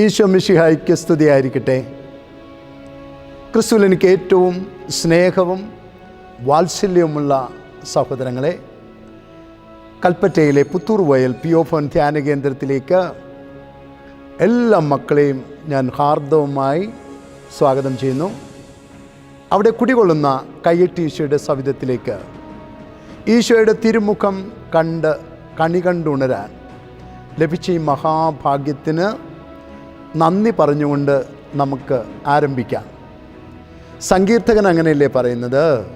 ഈശോ മിഷിഹായ്ക്ക് സ്തുതിയായിരിക്കട്ടെ. ക്രിസ്തുവിൽ എനിക്ക് ഏറ്റവും സ്നേഹവും വാത്സല്യവുമുള്ള സഹോദരങ്ങളെ കൽപ്പറ്റയിലെ പുത്തൂർ വയൽ പി ഒ ഫോൺ ധ്യാന കേന്ദ്രത്തിലേക്ക് എല്ലാ മക്കളെയും ഞാൻ ഹാർദവുമായി സ്വാഗതം ചെയ്യുന്നു. അവിടെ കുടികൊള്ളുന്ന കയ്യെട്ടി ഈശോയുടെ സവിധത്തിലേക്ക്. ഈശോയുടെ തിരുമുഖം കണ്ട് കണി കണ്ടുണരാൻ ലഭിച്ച ഈ മഹാഭാഗ്യത്തിന് നന്ദി പറഞ്ഞുകൊണ്ട് നമുക്ക് ആരംഭിക്കാം. സങ്കീർത്തകൻ അങ്ങനെയല്ലേ പറയുന്നത്?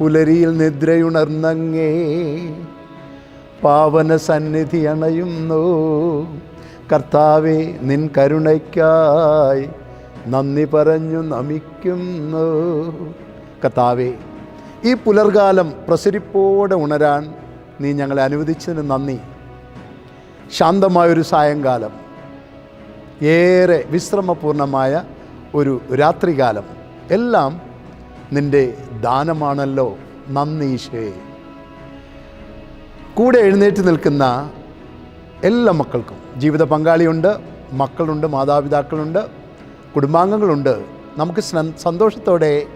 പുലരിയിൽ നിദ്രയുണർന്നങ്ങേ പാവന സന്നിധി അണയുന്നു. കർത്താവെ നിൻ കരുണയ്ക്കായി നന്ദി പറഞ്ഞു നമിക്കുന്നു. കർത്താവേ ഈ പുലർകാലം പ്രസരിപ്പോടെ ഉണരാൻ നീ ഞങ്ങളെ അനുവദിച്ചതിന് നന്ദി. ശാന്തമായൊരു സായങ്കാലം. ഏറെ വിശ്രമപൂർണമായ ഒരു രാത്രികാലം. എല്ലാം നിന്റെ ദാനമാണല്ലോ നന്ദീശേ കൂടെ എഴുന്നേറ്റ് നിൽക്കുന്ന എല്ലാ മക്കൾക്കും ജീവിത പങ്കാളിയുണ്ട് മക്കളുണ്ട് മാതാപിതാക്കളുണ്ട് കുടുംബാംഗങ്ങളുണ്ട്. നമുക്ക് സന്തോഷത്തോടെ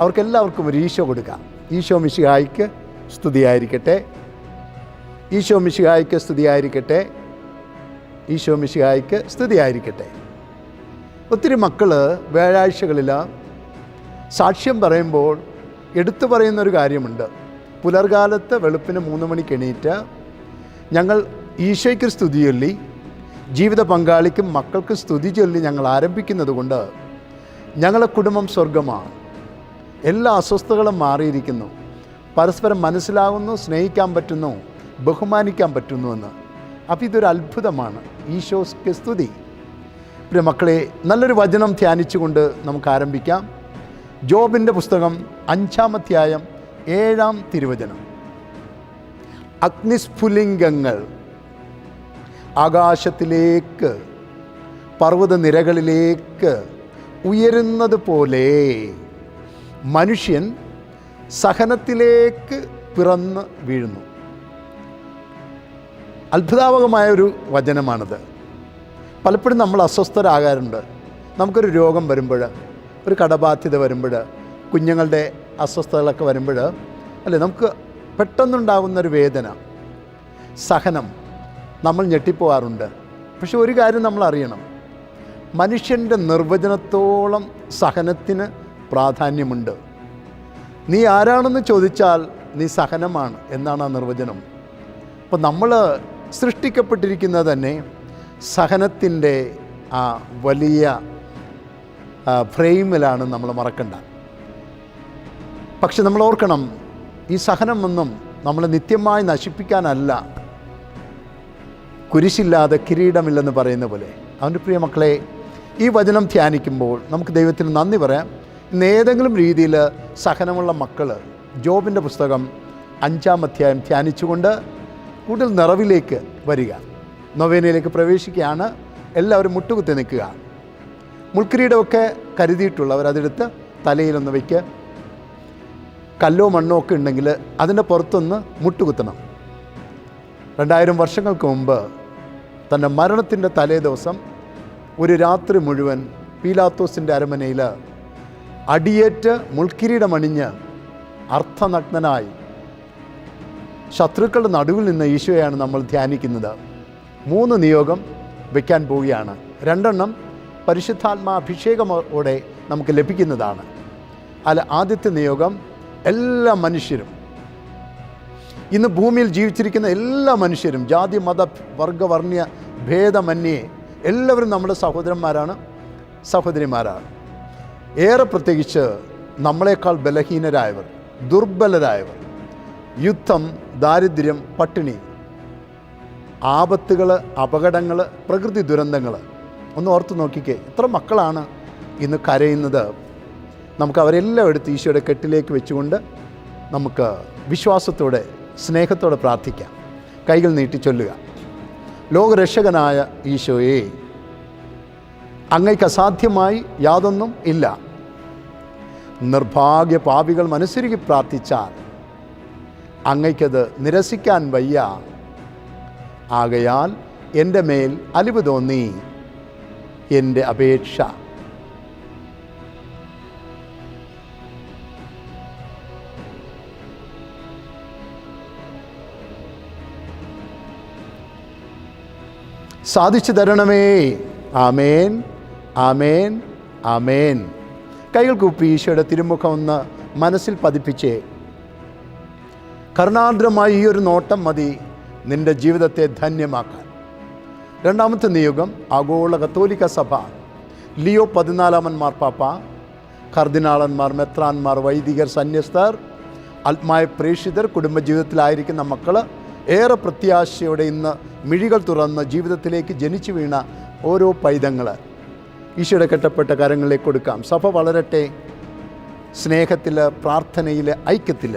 അവർക്കെല്ലാവർക്കും ഒരു ഈശോ കൊടുക്കാം. ഈശോ മിശിഹായിക്ക് സ്തുതിയായിരിക്കട്ടെ. ഈശോ മിശിഹായിക്ക് സ്തുതിയായിരിക്കട്ടെ. ഈശോ മിശിഹായ്ക്ക് സ്തുതിയായിരിക്കട്ടെ. ഒത്തിരി മക്കൾ വ്യാഴാഴ്ചകളിൽ സാക്ഷ്യം പറയുമ്പോൾ എടുത്തു പറയുന്നൊരു കാര്യമുണ്ട്. പുലർകാലത്ത് വെളുപ്പിന് മൂന്ന് മണിക്ക് എണീറ്റ് ഞങ്ങൾ ഈശോയ്ക്ക് സ്തുതി ചൊല്ലി ജീവിത പങ്കാളിക്കും മക്കൾക്ക് സ്തുതി ചൊല്ലി ഞങ്ങൾ ആരംഭിക്കുന്നത് കൊണ്ട് ഞങ്ങളെ കുടുംബം സ്വർഗമാണ് എല്ലാ അസ്വസ്ഥതകളും മാറിയിരിക്കുന്നു. പരസ്പരം മനസ്സിലാകുന്നു സ്നേഹിക്കാൻ പറ്റുന്നു ബഹുമാനിക്കാൻ പറ്റുന്നു എന്ന്. അപ്പോൾ ഇതൊരു അത്ഭുതമാണ്. ഈശോയ്ക്ക് സ്തുതി. പ്രിയ മക്കളെ നല്ലൊരു വചനം ധ്യാനിച്ചുകൊണ്ട് നമുക്ക് ആരംഭിക്കാം ജോബിന്റെ പുസ്തകം അഞ്ചാമധ്യായം ഏഴാം തിരുവചനം. അഗ്നിസ്ഫുലിംഗങ്ങൾ ആകാശത്തിലേക്ക് പർവത നിരകളിലേക്ക് ഉയരുന്നത് പോലെ മനുഷ്യൻ സഹനത്തിലേക്ക് പിറന്ന് വീഴുന്നു. അത്ഭുതാവകമായ ഒരു വചനമാണത്. പലപ്പോഴും നമ്മൾ അസ്വസ്ഥരാകാറുണ്ട്. നമുക്കൊരു രോഗം വരുമ്പോൾ ഒരു കടബാധ്യത വരുമ്പോൾ കുഞ്ഞുങ്ങളുടെ അസ്വസ്ഥതകളൊക്കെ വരുമ്പോൾ അല്ലേ നമുക്ക് പെട്ടെന്നുണ്ടാകുന്നൊരു വേദന സഹനം നമ്മൾ ഞെട്ടിപ്പോവാറുണ്ട് പക്ഷെ ഒരു കാര്യം നമ്മൾ അറിയണം. മനുഷ്യന്റെ നിർവചനത്തോളം സഹനത്തിന് പ്രാധാന്യമുണ്ട്. നീ ആരാണെന്ന് ചോദിച്ചാൽ നീ സഹനമാണ് എന്നാണ് ആ നിർവചനം. അപ്പോൾ നമ്മൾ സൃഷ്ടിക്കപ്പെട്ടിരിക്കുന്നത് തന്നെ സഹനത്തിന്റെ ആ വലിയ ഫ്രെയിമിലാണ് നമ്മൾ മറക്കണ്ട. പക്ഷെ നമ്മൾ ഓർക്കണം ഈ സഹനമൊന്നും നമ്മൾ നിത്യമായി നശിപ്പിക്കാനല്ല. കുരിശില്ലാതെ കിരീടമില്ലെന്ന് പറയുന്ന പോലെ. അവന്റെ പ്രിയ മക്കളെ ഈ വചനം ധ്യാനിക്കുമ്പോൾ നമുക്ക് ദൈവത്തിന് നന്ദി പറയാം. ഇന്ന് ഏതെങ്കിലും രീതിയിൽ സഹനമുള്ള മക്കൾ ജോബിന്റെ പുസ്തകം അഞ്ചാം അധ്യായം ധ്യാനിച്ചുകൊണ്ട് കൂടുതൽ നിറവിലേക്ക് വരിക. നൊവേനയിലേക്ക് പ്രവേശിക്കുകയാണ്. എല്ലാവരും മുട്ടുകുത്തി നിൽക്കുക. മുൾക്കിരീടമൊക്കെ കരുതിയിട്ടുള്ളവർ അതെടുത്ത് തലയിലൊന്ന് വയ്ക്കുക കല്ലോ മണ്ണോ ഒക്കെ ഉണ്ടെങ്കിൽ അതിന്റെ പുറത്തൊന്ന് മുട്ടുകുത്തണം. രണ്ടായിരം വർഷങ്ങൾക്ക് മുമ്പ് തന്റെ മരണത്തിന്റെ തലേ ദിവസം ഒരു രാത്രി മുഴുവൻ പീലാത്തോസിന്റെ അരമനയിൽ അടിയേറ്റ് മുൾക്കിരീടമണിഞ്ഞ് അർത്ഥനഗ്നനായി ശത്രുക്കളുടെ നടുവിൽ നിന്ന് ഈശോയാണ് നമ്മൾ ധ്യാനിക്കുന്നത്. മൂന്ന് നിയോഗം വയ്ക്കാൻ പോവുകയാണ്. രണ്ടെണ്ണം പരിശുദ്ധാത്മാഭിഷേകമോടെ നമുക്ക് ലഭിക്കുന്നതാണ്. അല്ല ആദ്യത്തെ നിയോഗം എല്ലാ മനുഷ്യരും. ഇന്ന് ഭൂമിയിൽ ജീവിച്ചിരിക്കുന്ന എല്ലാ മനുഷ്യരും ജാതി മത വർഗവർണ ഭേദമന്യേ എല്ലാവരും നമ്മുടെ സഹോദരന്മാരാണ് സഹോദരിമാരാണ്. ഏറെ പ്രത്യേകിച്ച് നമ്മളെക്കാൾ ബലഹീനരായവർ ദുർബലരായവർ. യുദ്ധം ദാരിദ്ര്യം പട്ടിണി. ആപത്തുകൾ അപകടങ്ങൾ പ്രകൃതി ദുരന്തങ്ങൾ ഒന്ന് ഓർത്ത് നോക്കിക്കേ. ഇത്ര മക്കളാണ് ഇന്ന് കരയുന്നത്. നമുക്ക് അവരെല്ലാം എടുത്ത് ഈശോയുടെ കെട്ടിലേക്ക് വെച്ചുകൊണ്ട് നമുക്ക് വിശ്വാസത്തോടെ സ്നേഹത്തോടെ പ്രാർത്ഥിക്കാം. കൈകൾ നീട്ടി ചൊല്ലുക. ലോകരക്ഷകനായ ഈശോയെ അങ്ങയ്ക്ക് അസാധ്യമായി യാതൊന്നും ഇല്ല. നിർഭാഗ്യ പാപികൾ മനസ്സുരുകി പ്രാർത്ഥിച്ചാൽ അങ്ങയ്ക്കത് നിരസിക്കാൻ വയ്യ. ആകയാൽ എന്റെ മേൽ അലിവ് തോന്നി. എന്റെ അപേക്ഷ. സാധിച്ചു തരണമേ. ആമേൻ. ആമേൻ. ആമേൻ. കൈകൾ കൂപ്പി ഈശോയുടെ തിരുമുഖം ഒന്ന് മനസ്സിൽ പതിപ്പിച്ചേ. കരുണാർദ്രമായ ഈ ഒരു നോട്ടം മതി. നിന്റെ ജീവിതത്തെ ധന്യമാക്കാൻ. രണ്ടാമത്തെ നിയോഗം ആഗോള കത്തോലിക്ക സഭ. ലിയോ പതിനാലാമൻ മാർപ്പാപ്പ കർദിനാളന്മാർ മെത്രാന്മാർ വൈദികർ സന്യസ്തർ ആത്മായ പ്രേക്ഷിതർ കുടുംബജീവിതത്തിലായിരിക്കുന്ന മക്കൾ ഏറെ പ്രത്യാശയോടെ ഇന്ന് മിഴികൾ തുറന്ന് ജീവിതത്തിലേക്ക് ജനിച്ചു വീണ ഓരോ പൈതങ്ങൾ ഈശോയുടെ കെട്ടപ്പെട്ട കരങ്ങളിലേക്ക് കൊടുക്കാം. സഭ വളരട്ടെ. സ്നേഹത്തിൽ പ്രാർത്ഥനയിൽ ഐക്യത്തിൽ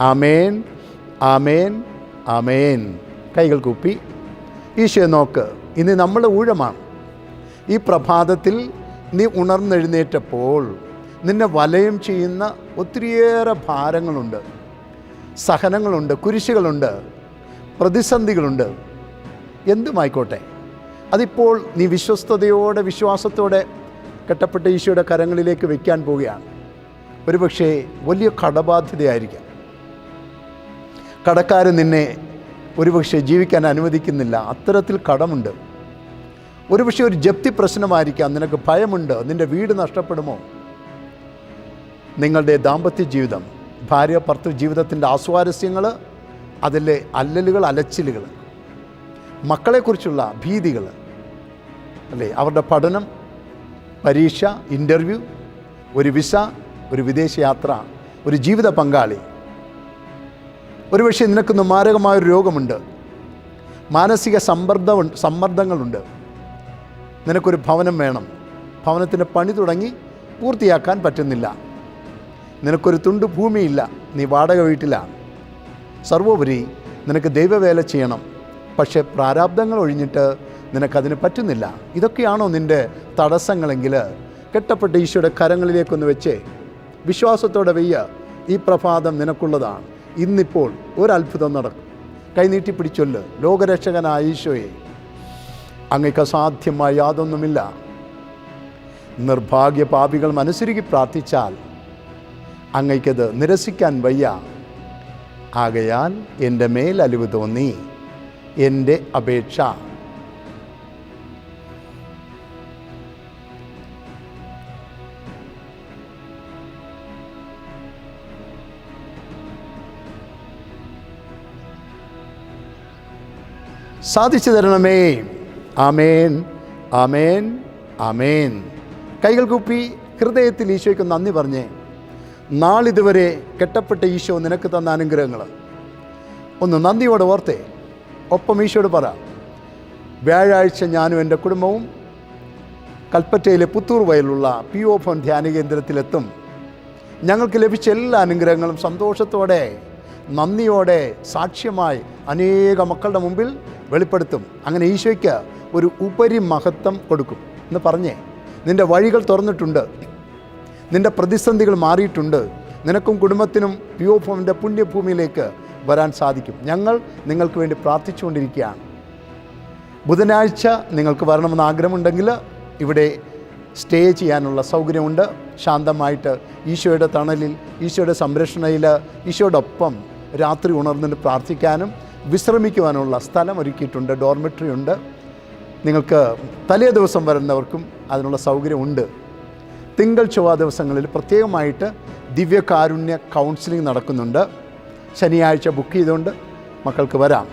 ആമേൻ അമേൻ അമേൻ കൈകൾ കൂപ്പി. ഈശോയെ നോക്ക് ഇന്ന് നമ്മൾ ഊഴമാണ്. ഈ പ്രഭാതത്തിൽ നീ ഉണർന്നെഴുന്നേറ്റപ്പോൾ നിന്നെ വലയം ചെയ്യുന്ന ഒത്തിരിയേറെ ഭാരങ്ങളുണ്ട്. സഹനങ്ങളുണ്ട് കുരിശുകളുണ്ട് പ്രതിസന്ധികളുണ്ട്. എന്തുമായിക്കോട്ടെ അതിപ്പോൾ നീ വിശ്വസ്തയോടെ വിശ്വാസത്തോടെ കെട്ടപ്പെട്ട ഈശോയുടെ കരങ്ങളിലേക്ക് വയ്ക്കാൻ പോവുകയാണ്. ഒരുപക്ഷേ വലിയ കടബാധ്യതയായിരിക്കാം. കടക്കാരൻ നിന്നെ ഒരുപക്ഷെ ജീവിക്കാൻ അനുവദിക്കുന്നില്ല. അത്തരത്തിൽ കടമുണ്ട്. ഒരുപക്ഷെ ഒരു ജപ്തി പ്രശ്നമായിരിക്കാം. നിനക്ക് ഭയമുണ്ട്. നിന്റെ വീട് നഷ്ടപ്പെടുമോ? നിങ്ങളുടെ ദാമ്പത്യ ജീവിതം ഭാര്യ ഭർത്തൃ ജീവിതത്തിന്റെ ആസ്വാരസ്യങ്ങൾ അതിലെ അല്ലലുകൾ അലച്ചിലുകൾ മക്കളെക്കുറിച്ചുള്ള ഭീതികൾ അല്ലേ? അവരുടെ പഠനം പരീക്ഷ ഇന്റർവ്യൂ ഒരു വിസ ഒരു വിദേശയാത്ര ഒരു ജീവിത പങ്കാളി ഒരുപക്ഷെ നിനക്കൊന്ന് മാരകമായൊരു രോഗമുണ്ട്. മാനസിക സമ്മർദ്ദം സമ്മർദ്ദങ്ങളുണ്ട്. നിനക്കൊരു ഭവനം വേണം. ഭവനത്തിന്റെ പണി തുടങ്ങി പൂർത്തിയാക്കാൻ പറ്റുന്നില്ല. നിനക്കൊരു തുണ്ട് ഭൂമിയില്ല. നീ വാടക വീട്ടിലാണ് സർവോപരി നിനക്ക് ദൈവവേല ചെയ്യണം. പക്ഷേ പ്രാരാബ്ദങ്ങൾ ഒഴിഞ്ഞിട്ട് നിനക്കതിന് പറ്റുന്നില്ല. ഇതൊക്കെയാണോ നിന്റെ തടസ്സങ്ങളെങ്കിൽ കെട്ടപ്പെട്ട ഈശോയുടെ കരങ്ങളിലേക്കൊന്ന് വെച്ച്. വിശ്വാസത്തോടെ വെയ്യ. ഈ പ്രഭാതം നിനക്കുള്ളതാണ്. ഇന്നിപ്പോൾ ഒരത്ഭുതം നടക്കും. കൈനീട്ടി പിടിച്ചൊല്ല് ലോകരക്ഷകനായ ഈശോയെ. അങ്ങക്ക് അസാധ്യമായ യാതൊന്നുമില്ല. നിർഭാഗ്യ പാപികൾ മനസ്സുരുകി പ്രാർത്ഥിച്ചാൽ അങ്ങയ്ക്കത് നിരസിക്കാൻ വയ്യ. ആകയാൽ എന്റെ മേൽ തോന്നി എന്റെ അപേക്ഷ സാധിച്ചു തരണമേ ആമേൻ. ആമേൻ. ആമേൻ. കൈകൾ കൂപ്പി ഹൃദയത്തിൽ ഈശോയ്ക്ക് നന്ദി പറഞ്ഞേ നാളിതുവരെ കെട്ടപ്പെട്ട ഈശോ നിനക്ക് തന്ന അനുഗ്രഹങ്ങൾ. ഒന്ന് നന്ദിയോടെ ഓർത്തേ ഒപ്പം ഈശോയോട് പറ. വ്യാഴാഴ്ച ഞാനും എന്റെ കുടുംബവും കൽപ്പറ്റയിലെ പുത്തൂർ വയലുള്ള പി ഒ ഫോൺ ധ്യാന കേന്ദ്രത്തിലെത്തും. ഞങ്ങൾക്ക് ലഭിച്ച എല്ലാ അനുഗ്രഹങ്ങളും സന്തോഷത്തോടെ നന്ദിയോടെ സാക്ഷ്യമായി അനേക മക്കളുടെ മുമ്പിൽ വെളിപ്പെടുത്തും. അങ്ങനെ ഈശോയ്ക്ക് ഒരു ഉപരി മഹത്വം കൊടുക്കും. എന്ന് പറഞ്ഞേ നിന്റെ വഴികൾ തുറന്നിട്ടുണ്ട്. നിന്റെ പ്രതിസന്ധികൾ മാറിയിട്ടുണ്ട്. നിനക്കും കുടുംബത്തിനും പിയോഫോമിന്റെ പുണ്യഭൂമിയിലേക്ക് വരാൻ സാധിക്കും. ഞങ്ങൾ നിങ്ങൾക്ക് വേണ്ടി പ്രാർത്ഥിച്ചുകൊണ്ടിരിക്കുകയാണ്. ബുധനാഴ്ച നിങ്ങൾക്ക് വരണമെന്ന് ആഗ്രഹമുണ്ടെങ്കിൽ ഇവിടെ സ്റ്റേ ചെയ്യാനുള്ള സൗകര്യമുണ്ട്. ശാന്തമായിട്ട് ഈശോയുടെ തണലിൽ ഈശോയുടെ സംരക്ഷണയിൽ ഈശോയോടൊപ്പം രാത്രി ഉണർന്നിട്ട് പ്രാർത്ഥിക്കാനും വിശ്രമിക്കുവാനുള്ള സ്ഥലം ഒരുക്കിയിട്ടുണ്ട് ഡോർമെട്രി ഉണ്ട്. നിങ്ങൾക്ക് തലേ ദിവസം വരുന്നവർക്കും അതിനുള്ള സൗകര്യമുണ്ട് തിങ്കൾ ചൊവ്വ ദിവസങ്ങളിൽ പ്രത്യേകമായിട്ട് ദിവ്യകാരുണ്യ കൗൺസിലിംഗ് നടക്കുന്നുണ്ട്. ശനിയാഴ്ച ബുക്ക് ചെയ്തുകൊണ്ട് മക്കൾക്ക് വരാം.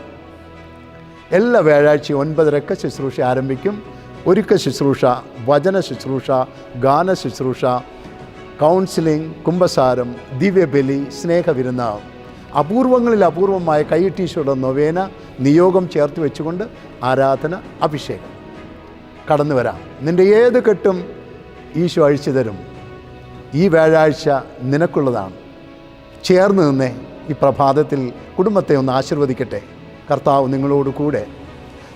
എല്ലാ വ്യാഴാഴ്ചയും ഒൻപതരക്ക് ശുശ്രൂഷ ആരംഭിക്കും. ഒരുക്ക ശുശ്രൂഷ വചന ശുശ്രൂഷ ഗാന ശുശ്രൂഷ കൗൺസിലിംഗ് കുംഭസാരം ദിവ്യബലി സ്നേഹവിരുന്ന. അപൂർവങ്ങളിൽ അപൂർവമായ കൈയിട്ടീശോയുടെ നൊവേന നിയോഗം ചേർത്ത് വെച്ചുകൊണ്ട് ആരാധന അഭിഷേകം. കടന്നു വരാം. നിന്റെ ഏത് കെട്ടും ഈശോ അഴിച്ചു തരും. ഈ വ്യാഴാഴ്ച നിനക്കുള്ളതാണ്. ചേർന്ന് നിന്നേ ഈ പ്രഭാതത്തിൽ കുടുംബത്തെ ഒന്ന് ആശീർവദിക്കട്ടെ. കർത്താവ് നിങ്ങളോട് കൂടെ.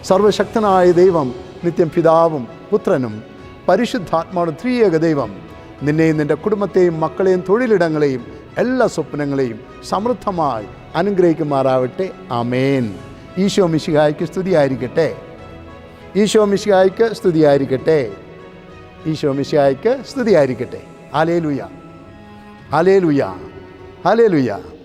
സർവശക്തനായ ദൈവം നിത്യം പിതാവും പുത്രനും പരിശുദ്ധാത്മാവും ത്രിയേക ദൈവം നിന്നെയും നിന്റെ കുടുംബത്തെയും മക്കളെയും തൊഴിലിടങ്ങളെയും എല്ലാ സ്വപ്നങ്ങളെയും സമൃദ്ധമായി അനുഗ്രഹിക്കുമാറാവട്ടെ. അമേൻ ഈശോ മിശിഹായ്ക്ക് സ്തുതിയായിരിക്കട്ടെ. ഈശോ മിശിഹായ്ക്ക് സ്തുതിയായിരിക്കട്ടെ. ഈശോ മിശിഹായ്ക്ക് സ്തുതിയായിരിക്കട്ടെ. ഹലേ ലുയാ ഹലേ ലുയാ ഹലേലുയ ഹലേലുയ